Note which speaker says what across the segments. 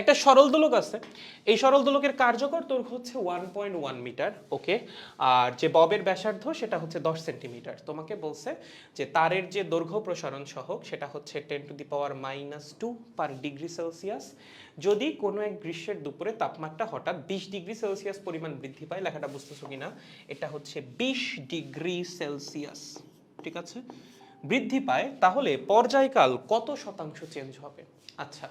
Speaker 1: একটা সরল দোলক আছে। এই সরল দোলকের কার্যকর দৈর্ঘ্য হচ্ছে one point one metre okay আর যে ববের ব্যাসার্ধ, সেটা হচ্ছে দশ সেন্টিমিটার তোমাকে বলছে যে তারের যে দৈর্ঘ্য প্রসারণ সহক, সেটা হচ্ছে ten to the power minus two per degree Celsius যদি কোনো এক গ্রীষ্মের দুপুরে তাপমাত্রা হঠাৎ বিশ ডিগ্রি সেলসিয়াস পরিমাণ বৃদ্ধি পায়, লেখাটা বুঝতেছো কিনা? এটা হচ্ছে বিশ ডিগ্রি সেলসিয়াস ঠিক আছে? বৃদ্ধি পায়, তাহলে পর্যায়কাল কত শতাংশ চেঞ্জ হবে? আচ্ছা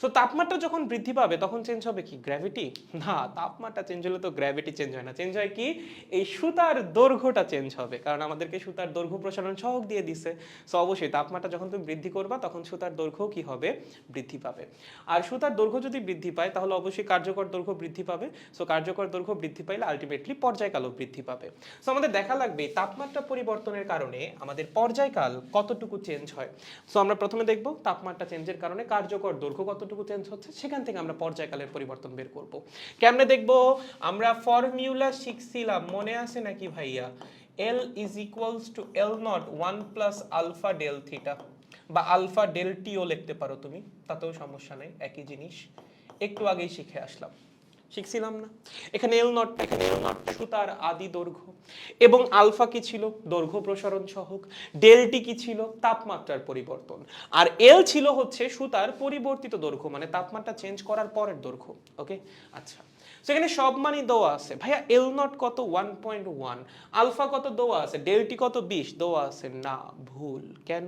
Speaker 1: সো তাপমাত্রা যখন বৃদ্ধি পাবে, তখন চেঞ্জ হবে কি? গ্র্যাভিটি না, তাপমাত্রা চেঞ্জ হলে তো গ্র্যাভিটি চেঞ্জ হয় না। চেঞ্জ হয় কি? এই সুতার দৈর্ঘ্যটা চেঞ্জ হবে। কারণ আমাদেরকে সুতার দৈর্ঘ্য প্রসারণ সহক দিয়ে দিছে। সো অবশ্যই তাপমাত্রা যখন তুমি বৃদ্ধি করবা, তখন সুতার দৈর্ঘ্য কি হবে? বৃদ্ধি পাবে। আর সুতার দৈর্ঘ্য যদি বৃদ্ধি পায়, তাহলে অবশ্যই কার্যকর দৈর্ঘ্য বৃদ্ধি পাবে। সো কার্যকর দৈর্ঘ্য বৃদ্ধি পাইলে আলটিমেটলি পর্যায়কালও বৃদ্ধি পাবে। সো আমাদের দেখা লাগবে তাপমাত্রা পরিবর্তনের কারণে আমাদের পর্যায়কাল কতটুকু চেঞ্জ হয়। সো আমরা প্রথমে দেখব তাপমাত্রা চেঞ্জের কারণে কার্যকর দৈর্ঘ্য কতটুকু চেঞ্জ হচ্ছে, সেখান থেকে আমরা পর্যায়কালের পরিবর্তন বের করব। কেমনে দেখব? আমরা ফর্মিউলা শিখছিলাম, মনে আছে নাকি ভাইয়া? L is equals to L not one plus alpha del theta বা আলফা ডেল টিও লিখতে পারো তুমি, তাতেও সমস্যা নেই, একই জিনিস। একটু আগেই শিখে আসলাম। শিখছিলাম না। এখানে এল নট, এখানে এল নট। সুতার আদি দৈর্ঘ্য। এবং আলফা কি ছিল? দৈর্ঘ্য প্রসারণ সহক। ডেলটি কি ছিল? তাপমাত্রার পরিবর্তন। আর এল ছিল হচ্ছে সুতার পরিবর্তিত দৈর্ঘ্য মানে তাপমাত্রা চেঞ্জ করার পরের দৈর্ঘ্য। ওকে আচ্ছা। সেখানে সব মানই দেওয়া আছে। ভাইয়া এল নট কত? ওয়ান পয়েন্ট ওয়ান আলফা কত দেওয়া আছে? ডেলটি কত? বিশ। দেওয়া আছে? না, ভুল। কেন?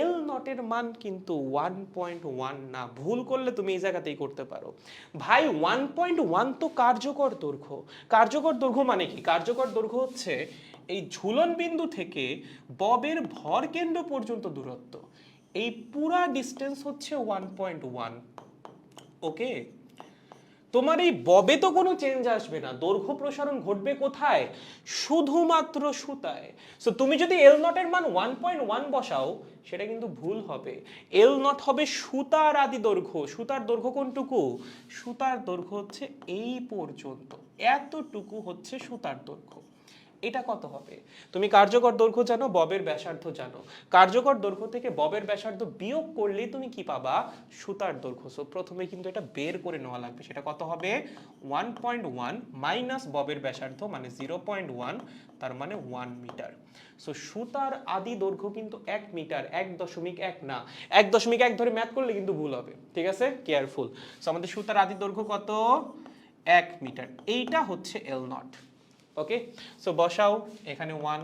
Speaker 1: এল নটের মান কিন্তু ওয়ান পয়েন্ট ওয়ান না। ভুল করলে তুমি এই জায়গাতেই করতে পারো। ভাই ওয়ান পয়েন্ট ওয়ান তো কার্যকর দৈর্ঘ্য। কার্যকর দৈর্ঘ্য মানে কি? কার্যকর দৈর্ঘ্য হচ্ছে এই ঝুলন বিন্দু থেকে ববের ভর কেন্দ্র পর্যন্ত দূরত্ব। এই পুরা ডিস্টেন্স হচ্ছে ওয়ান পয়েন্ট ওয়ান ওকে তোমার এই ববে তো কোনো চেঞ্জ আসবে না। দৈর্ঘ্য প্রসারণ ঘটবে কোথায়? শুধুমাত্র সুতায়। সো তুমি যদি এল নটের মান ওয়ান পয়েন্ট ওয়ান বসাও, সেটা কিন্তু ভুল হবে। এল নট হবে সুতার আদি দৈর্ঘ্য। সুতার দৈর্ঘ্য কোনটুকু? সুতার দৈর্ঘ্য হচ্ছে এই পর্যন্ত। এতটুকু হচ্ছে সুতার দৈর্ঘ্য। এটা কত হবে? তুমি কার্যকর দৈর্ঘ্য জানো, ববের ব্যাসার্ধ জানো। কার্যকর দৈর্ঘ্য থেকে ববের ব্যাসার্ধ বিয়োগ করলে তুমি কি পাবা? সুতার দৈর্ঘ্য। সো প্রথমে কিন্তু এটা বের করে নেওয়া লাগবে। সেটা কত হবে? ওয়ান পয়েন্ট ওয়ান মাইনাস ববের ব্যাসার্ধ মানে জিরো পয়েন্ট ওয়ান তার মানে ওয়ান মিটার সো সুতার আদি দৈর্ঘ্য কিন্তু এক মিটার এক দশমিক এক না। এক দশমিক এক ধরে ম্যাথ করলে কিন্তু ভুল হবে। ঠিক আছে? কেয়ারফুল সো আমাদের সুতার আদি দৈর্ঘ্য কত? এক মিটার এইটা হচ্ছে এল নট ওকে সো বসাও। এখানে one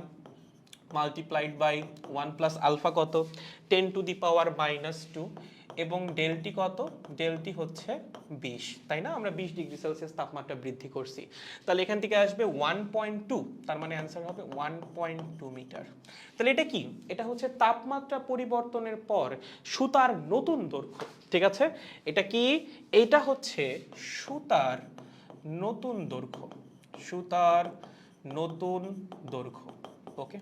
Speaker 1: multiplied by one plus alpha কত? Ten to the power minus two এবং ডেলটি কত? ডেলটি হচ্ছে বিশ। তাই না? আমরা বিশ ডিগ্রি সেলসিয়াস তাপমাত্রা বৃদ্ধি করছি। তাহলে এখান থেকে আসবে ওয়ান পয়েন্ট টু তার মানে অ্যান্সার হবে ওয়ান পয়েন্ট টু মিটার তাহলে এটা কি? এটা হচ্ছে তাপমাত্রা পরিবর্তনের পর সুতার নতুন দৈর্ঘ্য। ঠিক আছে? এটা কি? এটা হচ্ছে সুতার নতুন দৈর্ঘ্য। সুতার নতুন দৈর্ঘ্য ওকে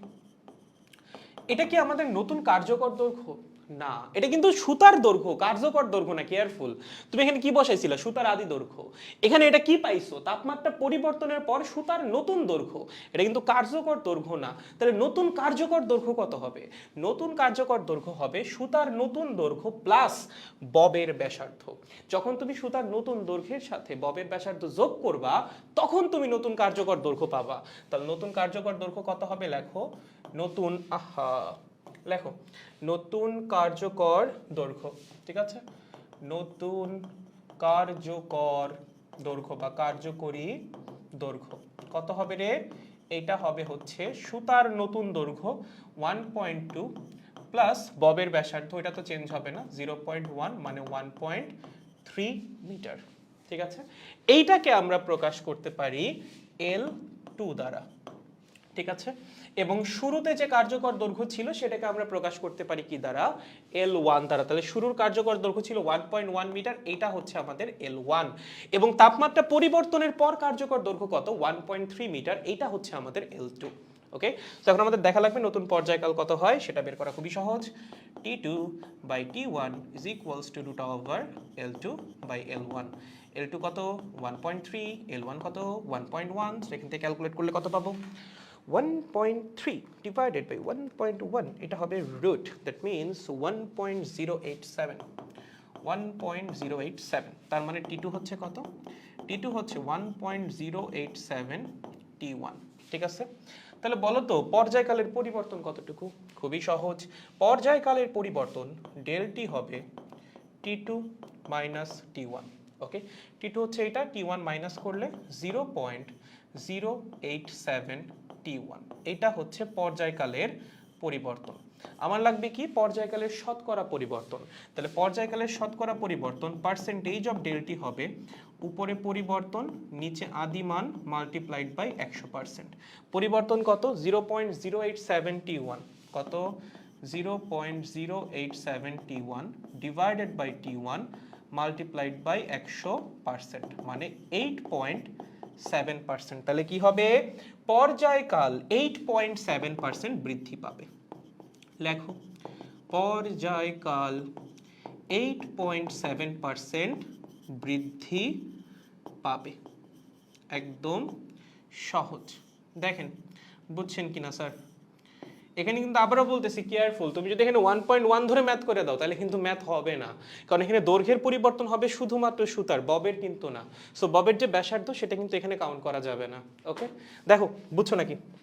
Speaker 1: এটা কি আমাদের নতুন কার্যকর দৈর্ঘ্য? না, এটা কিন্তু সুতার দৈর্ঘ্য, কার্যকর দৈর্ঘ্য না কেয়ারফুল তুমি এখানে কি বসাইছিলা? সুতার আদি দৈর্ঘ্য। এখানে এটা কি পাইছো? তাপমাত্রা পরিবর্তনের পর সুতার নতুন দৈর্ঘ্য। এটা কিন্তু কার্যকর দৈর্ঘ্য না। তাহলে নতুন কার্যকর দৈর্ঘ্য কত হবে? নতুন কার্যকর দৈর্ঘ্য হবে সুতার নতুন দৈর্ঘ্য প্লাস ববের ব্যাসার্ধ। যখন তুমি সুতার নতুন দৈর্ঘ্যের সাথে ববের ব্যাসার্ধ যোগ করবা, তখন তুমি নতুন কার্যকর দৈর্ঘ্য পাবা। তাহলে নতুন কার্যকর দৈর্ঘ্য কত হবে? লেখো, নতুন, আহা। লেখো, নতুন কার্যকর দৈর্ঘ্য, ঠিক আছে? নতুন কার্যকর দৈর্ঘ্য বা কার্যকরী দৈর্ঘ্য, কত হবে রে? এটা হবে হচ্ছে সুতার নতুন দৈর্ঘ্য ওয়ান পয়েন্ট টু প্লাস ববের ব্যাসার্ধ, এটা তো চেঞ্জ হবে না, জিরো পয়েন্ট ওয়ান মানে ওয়ান পয়েন্ট থ্রি মিটার, ঠিক আছে? এইটাকে আমরা প্রকাশ করতে পারি এল টু দ্বারা। ঠিক আছে? এবং শুরুতে যে কার্যকর দৈর্ঘ্য ছিল সেটাকে আমরা প্রকাশ করতে পারি কি দ্বারা? এল ওয়ান দ্বারা। তাহলে শুরুর কার্যকর দৈর্ঘ্য ছিল ওয়ান পয়েন্ট ওয়ান মিটার এটা হচ্ছে আমাদের এল ওয়ান এবং তাপমাত্রা পরিবর্তনের পর কার্যকর দৈর্ঘ্য কত? ওয়ান পয়েন্ট থ্রি মিটার এইটা হচ্ছে আমাদের এল টু ওকে তো এখন আমাদের দেখা লাগবে নতুন পর্যায়কাল কত হয়, সেটা বের করা খুবই সহজ। T two by T one is equals to root over L two by L one L two কত? One point three L one কত? ওয়ান পয়েন্ট ওয়ান সেখান থেকে ক্যালকুলেট করলে কত পাবো? 1.3 divided by 1.1 এটা হবে root. That means 1.087 one point zero eight seven তার মানে টি টু হচ্ছে কত? টি টু হচ্ছে one point zero eight seven T one ঠিক আছে? তাহলে বলো তো, পর্যায়কালের পরিবর্তন কতটুকু? খুবই সহজ। পর্যায়কালের পরিবর্তন ডেল টি হবে T two minus T one okay T two হচ্ছে এটা টি ওয়ান মাইনাস করলে zero point zero eight seven T one এটা হচ্ছে পর্যায়কালের পরিবর্তন। আমার লাগবে কি? পর্যায়কালের শতকরা পরিবর্তন। তাহলে পর্যায়কালের শতকরা পরিবর্তন পার্সেন্টেজ অফ ডেলটি হবে উপরে পরিবর্তন, নিচে আদিমান মাল্টিপ্লাইড বাই একশো পার্সেন্ট পরিবর্তন কত? Zero point zero eight seven T one কত? Zero point zero eight seven T one divided by T one multiplied by একশো পার্সেন্ট মানে এইট পয়েন্ট সেভেন পার্সেন্ট তাহলে কি হবে? পর্যায়কাল এইট পয়েন্ট সেভেন পার্সেন্ট বৃদ্ধি পাবে। লেখো। পর্যায়কাল এইট পয়েন্ট সেভেন পার্সেন্ট বৃদ্ধি পাবে। একদম সহজ। দেখেন, বুঝছেন কিনা, স্যার? এখানে কিন্তু আবারও বলতেছি কেয়ারফুল তুমি যদি এখানে ওয়ান পয়েন্ট ওয়ান ধরে ম্যাথ করে দাও, তাহলে কিন্তু ম্যাথ হবে না। কারণ এখানে দৈর্ঘ্যের পরিবর্তন হবে শুধুমাত্র সুতার, ববের কিন্তু না। সো ববের যে ব্যাসার্ধ, সেটা কিন্তু এখানে কাউন্ট করা যাবে না ওকে দেখো, বুঝছ নাকি?